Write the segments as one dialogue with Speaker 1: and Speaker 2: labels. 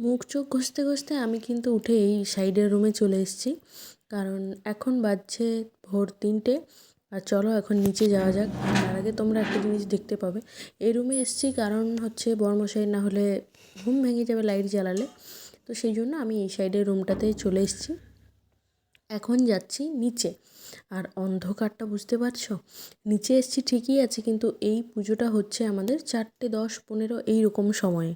Speaker 1: মুখ চোখ ঘষতে ঘষতে আমি কিন্তু উঠে এই সাইডের রুমে চলে এসেছি। কারণ এখন বাজছে ভোর তিনটে। আর চলো এখন নিচে যাওয়া যাক। তার আগে তোমরা একটা জিনিস দেখতে পাবে। এই রুমে এসেছি কারণ হচ্ছে বর্মশাই না হলে ঘুম ভেঙে যাবে লাইট জ্বালালে। তো সেই জন্য আমি এই সাইডের রুমটাতেই চলে এসেছি। এখন যাচ্ছি নিচে। আর অন্ধকারটা বুঝতে পারছ? নিচে এসছি ঠিকই আছে, কিন্তু এই পুজোটা হচ্ছে আমাদের চারটে দশ পনেরো এই রকম সময়ে।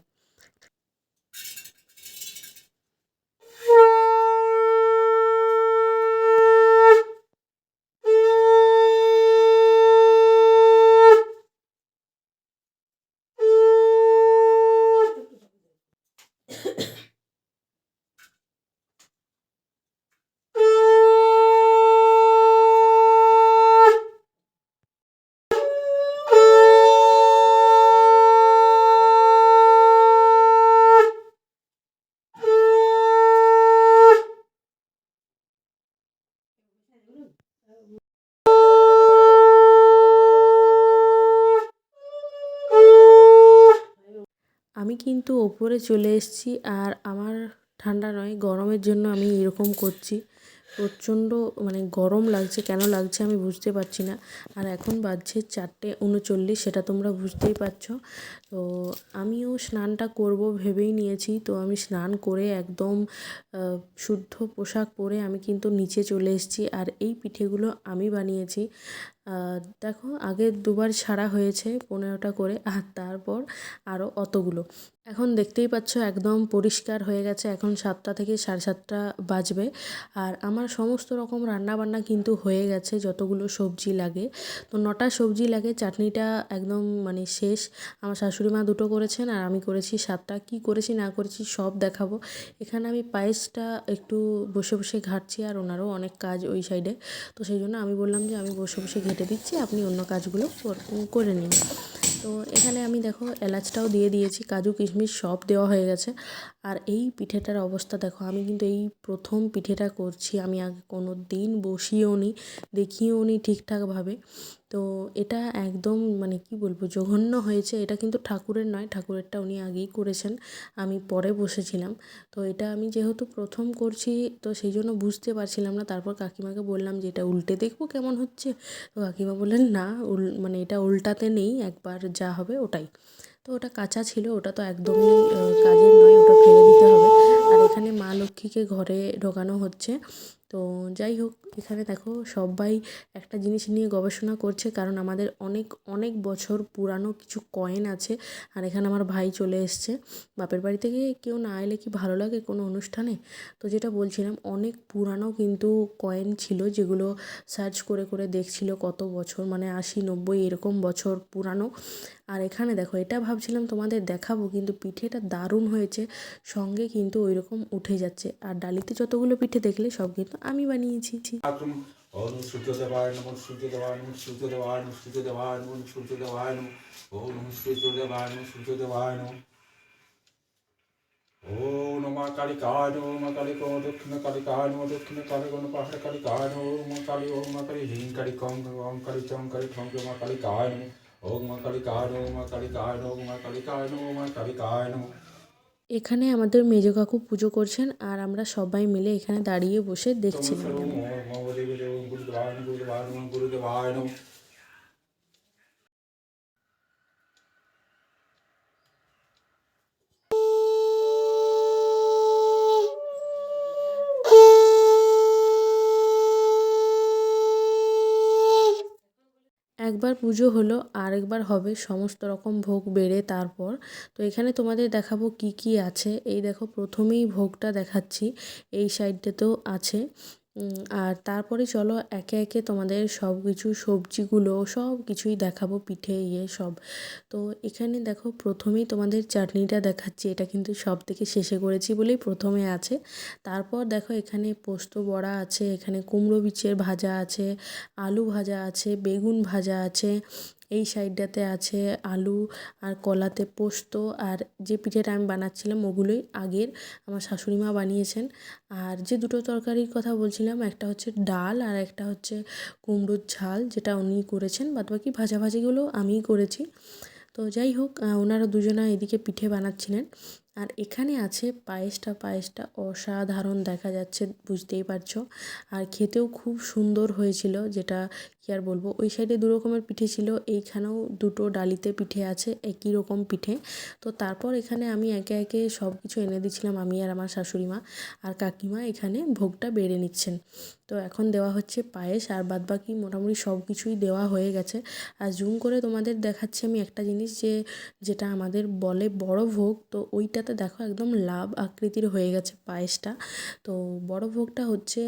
Speaker 1: আমি কিন্তু ওপরে চলে এসেছি আর আমার ঠান্ডা নয়, গরমের জন্য আমি এরকম করছি। প্রচণ্ড মানে গরম লাগছে, কেন লাগছে আমি বুঝতে পারছি না। আর এখন বাজছে চারটে উনচল্লিশ, সেটা তোমরা বুঝতেই পারছ। তো আমিও স্নানটা করব ভেবেই নিয়েছি। তো আমি স্নান করে একদম শুদ্ধ পোশাক পরে আমি কিন্তু নিচে চলে এসেছি। আর এই পিঠেগুলো আমি বানিয়েছি। দেখো আগে দুবার ছাড়া হয়েছে পনেরোটা করে আর তারপর আরও অতগুলো। এখন দেখতেই পাচ্ছ একদম পরিষ্কার হয়ে গেছে। এখন সাতটা থেকে সাড়ে সাতটা বাজবে। আর আমার সমস্ত রকম রান্নাবান্না কিন্তু হয়ে গেছে, যতগুলো সবজি লাগে। তো নটা সবজি লাগে, চাটনিটা একদম মানে শেষ। আমার শাশুড়ি মা দুটো করেছেন আর আমি করেছি সাতটা। কি করেছি, না করেছি সব দেখাবো। এখানে আমি পায়েসটা একটু বসে বসে ঘাটছি আর ওনারও অনেক কাজ ওই সাইডে। তো সেই জন্য আমি বললাম যে আমি বসে বসে ঘেটে দিচ্ছি, আপনি অন্য কাজগুলো করে নিন। তো এখানে আমি দেখো এলাচটাও দিয়ে দিয়েছি, কাজু কিশমিশ সব দেওয়া হয়ে গেছে। আর এই পিঠেটার অবস্থা দেখো, আমি কিন্তু এই প্রথম পিঠেটা করছি, আমি আগে কোনো দিন বসিয়েও নি দেখিয়েও নি ঠিকঠাকভাবে। তো এটা একদম মানে কি বলব, জঘন্য হয়েছে, এটা কিন্তু ঠাকুরের নয়, ঠাকুরেরটা উনি আগেই করেছেন, আমি পরে বসেছিলাম। তো এটা আমি যেহেতু প্রথম করছি, তো সেই জন্য বুঝতে পারছিলাম না, তারপর কাকিমাকে বললাম যে এটা উল্টে দেখব কেমন হচ্ছে? তো কাকিমা বললেন, না, উল মানে এটা উল্টাতে নেই, একবার যা হবে ওটাই। তো ওটা কাঁচা ছিল, ওটা তো একদমই কাজের নয়, ওটা ফেলে দিতে হবে। আর এখানে মা লক্ষ্মীকে ঘরে ঢোকানো হচ্ছে। তো যাই হোক, এখানে দেখো সবাই একটা জিনিস নিয়ে গবেষণা করছে, কারণ আমাদের অনেক অনেক বছর পুরানো কিছু কয়েন আছে। আর এখানে আমার ভাই চলে এসছে। বাপের বাড়ি থেকে কেউ না এলে কি ভালো লাগে কোনো অনুষ্ঠানে? তো যেটা বলছিলাম, অনেক পুরানো কিন্তু কয়েন ছিল যেগুলো সার্চ করে করে দেখছিল কত বছর মানে আশি, নব্বই এরকম বছর পুরানো। আর এখানে দেখো, এটা ভাবছিলাম তোমাদের দেখাবো, কিন্তু পিঠেটা দারুণ হয়েছে, সঙ্গে কিন্তু ওই রকম উঠে যাচ্ছে। আর ডালিতে যতগুলো পিঠে দেখলে সব কিন্তু আমি বানিয়েছি
Speaker 2: দেবায় নম সূর্য দেবায় নম সূর্য দেবায় নম সূর্য দেবায় নম ওম সূর্য দেবায় নম সূর্য দেবায় নম। ও নমা কালী নম মা কালী দক্ষিণ কালী দক্ষিণ কালী কোন পাহাড় কালী নম মা কালী ওম মা কালী হিং কালী কং ওম কালী কালী ঠং মা কালী নম। ওম মা কালী নম।
Speaker 1: এখানে আমাদের মেজ কাকু পুজো করছেন আর আমরা সবাই মিলে এখানে দাঁড়িয়ে বসে দেখছিলাম একবার পুজো হলো, আরেকবার হবে, সমস্ত রকম ভোগ বেড়ে তারপর। তো এখানে তোমাদের দেখাবো কি কি আছে। এই দেখো, প্রথমেই ভোগটা দেখাচ্ছি, এই সাইডটাতেও আছে। আর তারপরে চলো একে একে তোমাদের সব কিছু সবজিগুলো সব কিছুই দেখাবো পিঠে ইয়ে সব। তো এখানে দেখো প্রথমেই তোমাদের চাটনিটা দেখাচ্ছি, এটা কিন্তু সব থেকে শেষে করেছি বলেই প্রথমে আছে। তারপর দেখো এখানে পোস্ত বড়া আছে, এখানে কুমড়ো বিচের ভাজা আছে, আলু ভাজা আছে, বেগুন ভাজা আছে এই সাইডটাতে আছে আলু আর কলাতে পোস্ত আর যে পিঠেটা আমি বানাচ্ছিলাম ওগুলোই আগের আমার শাশুড়ি মা বানিয়েছেন। আর যে দুটো তরকারির কথা বলছিলাম, একটা হচ্ছে ডাল আর একটা হচ্ছে কুমড়োর ঝাল যেটা উনি করেছেন, বাদবাকি ভাজাভাজিগুলো আমিই করেছি। তো যাই হোক ওনারা দুজনা এদিকে পিঠে বানাচ্ছিলেন। আর এখানে আছে পায়েসটা পায়েসটা অসাধারণ দেখা যাচ্ছে, বুঝতেই পারছ। আর খেতেও খুব সুন্দর হয়েছিল, যেটা কী আর বলব, ওই সাইডে দু রকমের পিঠে ছিল, এইখানেও দুটো ডালিতে পিঠে আছে, একই রকম পিঠে। তো তারপর এখানে আমি একে একে সব কিছু এনে দিচ্ছিলাম আমি আর আমার শাশুড়ি মা আর কাকিমা এখানে ভোগটা বেড়ে নিচ্ছেন। তো এখন দেওয়া হচ্ছে পায়েস, আর বাদবাকি মোটামুটি সব কিছুই দেওয়া হয়ে গেছে। আর জুম করে তোমাদের দেখাচ্ছি আমি একটা জিনিস যে, যেটা আমাদের বলে বড় ভোগ, তো ওইটাতে দেখো একদম লাভ আকৃতির হয়ে গেছে পায়েসটা। তো বড় ভোগটা হচ্ছে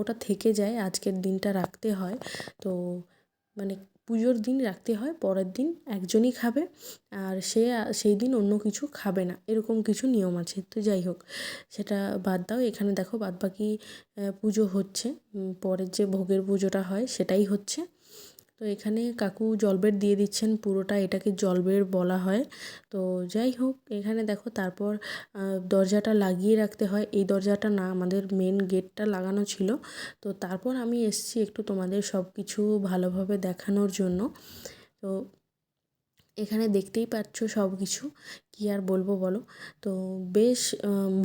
Speaker 1: ওটা থেকে যায়, আজকের দিনটা রাখতে হয়। তো মানে পুজোর দিন রাখতে হয়, পরের দিন একজনই খাবে, আর সে, সেই দিন অন্য কিছু খাবে না, এরকম কিছু নিয়ম আছে। তো যাই হোক, সেটা বাদ দাও, এখানে দেখো বাদবাকি পুজো হচ্ছে। পরের যে ভোগের পুজোটা হয়, সেটাই হচ্ছে। তো এখানে কাকু জলবের দিয়ে দিচ্ছেন, পুরোটা এটাকে জলবের বলা হয়। তো যাই হোক, এখানে দেখো তারপর দরজাটা লাগিয়ে রাখতে হয়। এই দরজাটা না, আমাদের মেন গেটটা লাগানো ছিল। তো তারপর আমি এসছি একটু তোমাদের সব কিছু ভালোভাবে দেখানোর জন্য। তো এখানে দেখতেই পাচ্ছ সব কিছু কী আর বলব বলো? তো বেশ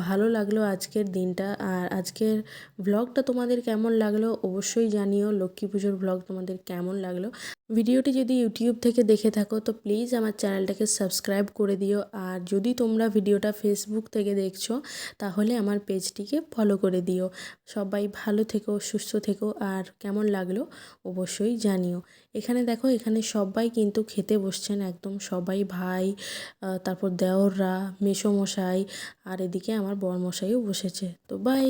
Speaker 1: ভালো লাগল আজকের দিনটা। আর আজকের ব্লগটা তোমাদের কেমন লাগল অবশ্যই জানিও। লক্ষ্মী পুজোর ব্লগ তোমাদের কেমন লাগল। ভিডিওটি যদি ইউটিউব থেকে দেখে থাকো, তো প্লিজ আমার চ্যানেলটাকে সাবস্ক্রাইব করে দিও। আর যদি তোমরা ভিডিওটা ফেসবুক থেকে দেখছ, তাহলে আমার পেজটিকে ফলো করে দিও। সবাই ভালো থেকো, সুস্থ থেকো। আর কেমন লাগল অবশ্যই জানিও। এখানে দেখো, এখানে সবাই কিন্তু খেতে বসছেন। একদম সবাই ভাই তারপর দেওররা মেসোমশাই আর এদিকে আমার বরমশাইও বসেছে। তো বাই